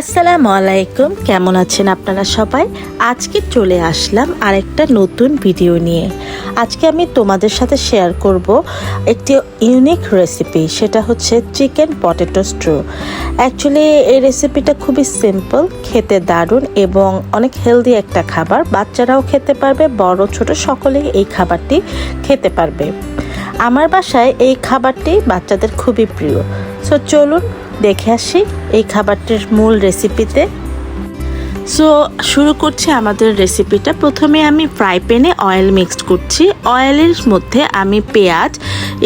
আসসালামু আলাইকুম কেমন আছেন আপনারা সবাই? আজকে চলে আসলাম আরেকটা নতুন ভিডিও নিয়ে। আজকে আমি তোমাদের সাথে শেয়ার করব একটি ইউনিক রেসিপি সেটা হচ্ছে চিকেন পটেটো স্ট্রু অ্যাকচুয়ালি এই রেসিপিটা খুবই সিম্পল খেতে দারুণ এবং অনেক হেলদি একটা খাবার। বাচ্চারাও খেতে পারবে, বড়, ছোট সকলেই এই খাবারটি খেতে পারবে। আমার বাসায় এই খাবারটি বাচ্চাদের খুবই প্রিয়। সো চলুন দেখে আসি এই খাবারটির মূল রেসিপিতে সো শুরু করছি আমাদের রেসিপিটা প্রথমে আমি ফ্রাই প্যানে অয়েল মিক্সড করছি। অয়েলের মধ্যে আমি পেঁয়াজ,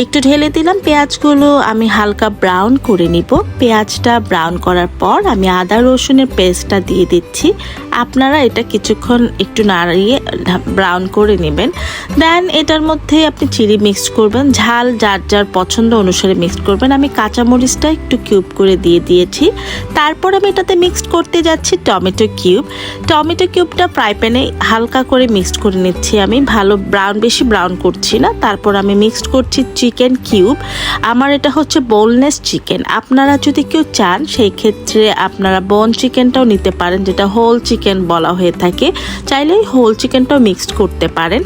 একটু ঢেলে দিলাম। পেঁয়াজগুলো আমি হালকা ব্রাউন করে নিব। পেঁয়াজটা ব্রাউন করার পর আমি আদা রসুনের পেস্টটা দিয়ে দিচ্ছি। আপনারা এটা কিছুক্ষণ একটু নাড়িয়ে ব্রাউন করে নেবেন। দেন এটার মধ্যে আপনি চিলি মিক্সড করবেন। ঝাল যার যার পছন্দ অনুসারে মিক্সড করবেন। আমি কাঁচামরিচটা একটু কিউব করে দিয়ে দিয়েছি। তারপর আমি এটাতে মিক্সড করতে যাচ্ছি টমেটো কিউব টমেটো কিউবটা ফ্রাই প্যানে হালকা করে মিক্সড করে নিচ্ছি আমি। ভালো ব্রাউন বেশি ব্রাউন করছি না। তারপর আমি মিক্সড করছি চিকেন কিউব আমার এটা হচ্ছে বোনলেস চিকেন আপনারা যদি কেউ চান, সেই ক্ষেত্রে আপনারা বোন চিকেনটাও নিতে পারেন, যেটা হোল চিকেন বলা হয়ে থাকে চাইলে হোল চিকেনটাও মিক্সড করতে পারেন।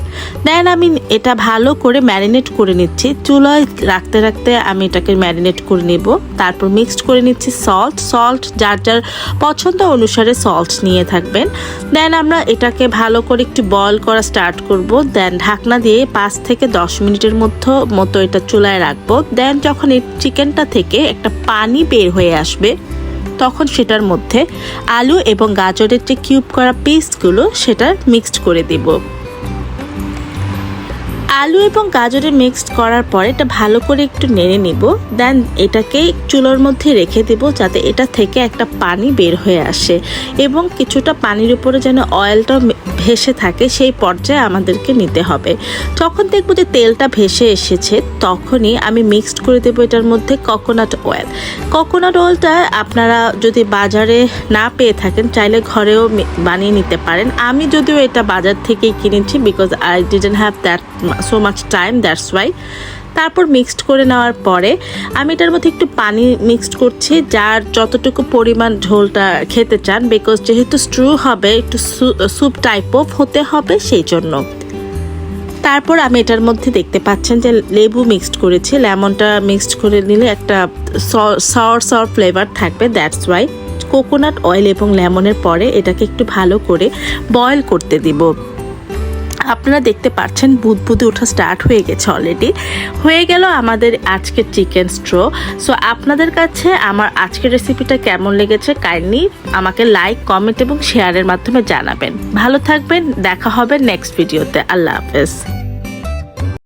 দেন আমি এটা ভালো করে ম্যারিনেট করে নিচ্ছি। চুলায় রাখতে রাখতে আমি এটাকে ম্যারিনেট করে নেব। তারপর মিক্সড করে নিচ্ছি সল্ট সল্ট যার যার পছন্দ অনুসারে সল্ট নিয়ে থাকবেন। দেন আমরা এটাকে ভালো করে একটু বয়ল করা স্টার্ট করব। দেন ঢাকনা দিয়ে পাঁচ থেকে দশ মিনিটের মধ্যে, মতো এটা চুলায় রাখব। দেন যখন এই চিকেনটা থেকে একটা পানি বের হয়ে আসবে তখন সেটার মধ্যে আলু এবং গাজরের যে কিউব করা পেস্টগুলো সেটা মিক্সড করে দেব। আলু এবং গাজরে মিক্সড করার পরে এটা ভালো করে একটু নেড়ে নিব। দেন এটাকে চুলোর মধ্যে রেখে দেব যাতে এটা থেকে একটা পানি বের হয়ে আসে এবং কিছুটা পানির উপরে যেন অয়েলটা ভেসে থাকে, সেই পর্যায়ে আমাদেরকে নিতে হবে। যখন দেখব যে তেলটা ভেসে এসেছে, তখনই আমি মিক্সড করে দেবো এটার মধ্যে কোকোনাট অয়েল কোকোনাট অয়েলটা আপনারা যদি বাজারে না পেয়ে থাকেন, চাইলে ঘরেও বানিয়ে নিতে পারেন। আমি যদিও এটা বাজার থেকেই কিনেছি because I didn't have that so much time that's why তারপর মিক্সড করে নেওয়ার পরে আমি এটার মধ্যে একটু পানি মিক্সড করছি, যার যতটুকু পরিমাণ ঝোলটা খেতে চান বিকজ যেহেতু স্ট্রু হবে, একটু স্যুপ টাইপ অফ হতে হবে সেই জন্য। তারপর আমি এটার মধ্যে দেখতে পাচ্ছেন যে লেবু মিক্সড করেছি, লেমনটা মিক্সড করে নিলে একটা সর সর ফ্লেভার থাকবে দ্যাটস ওয়াই কোকোনাট অয়েল এবং লেমনের পরে এটাকে একটু ভালো করে বয়েল করতে দিব। আপনারা দেখতে পাচ্ছেন বুদবুদে ওঠা স্টার্ট হয়ে গেছে অলরেডি হয়ে গেল আমাদের আজকে চিকেন স্ট্রো সো আপনাদের কাছে আমার আজকের রেসিপিটা কেমন লেগেছে কাইন্ডলি আমাকে লাইক কমেন্ট এবং শেয়ারের মাধ্যমে জানাবেন। ভালো থাকবেন, দেখা হবে নেক্সট ভিডিওতে আল্লাহ হাফেজ।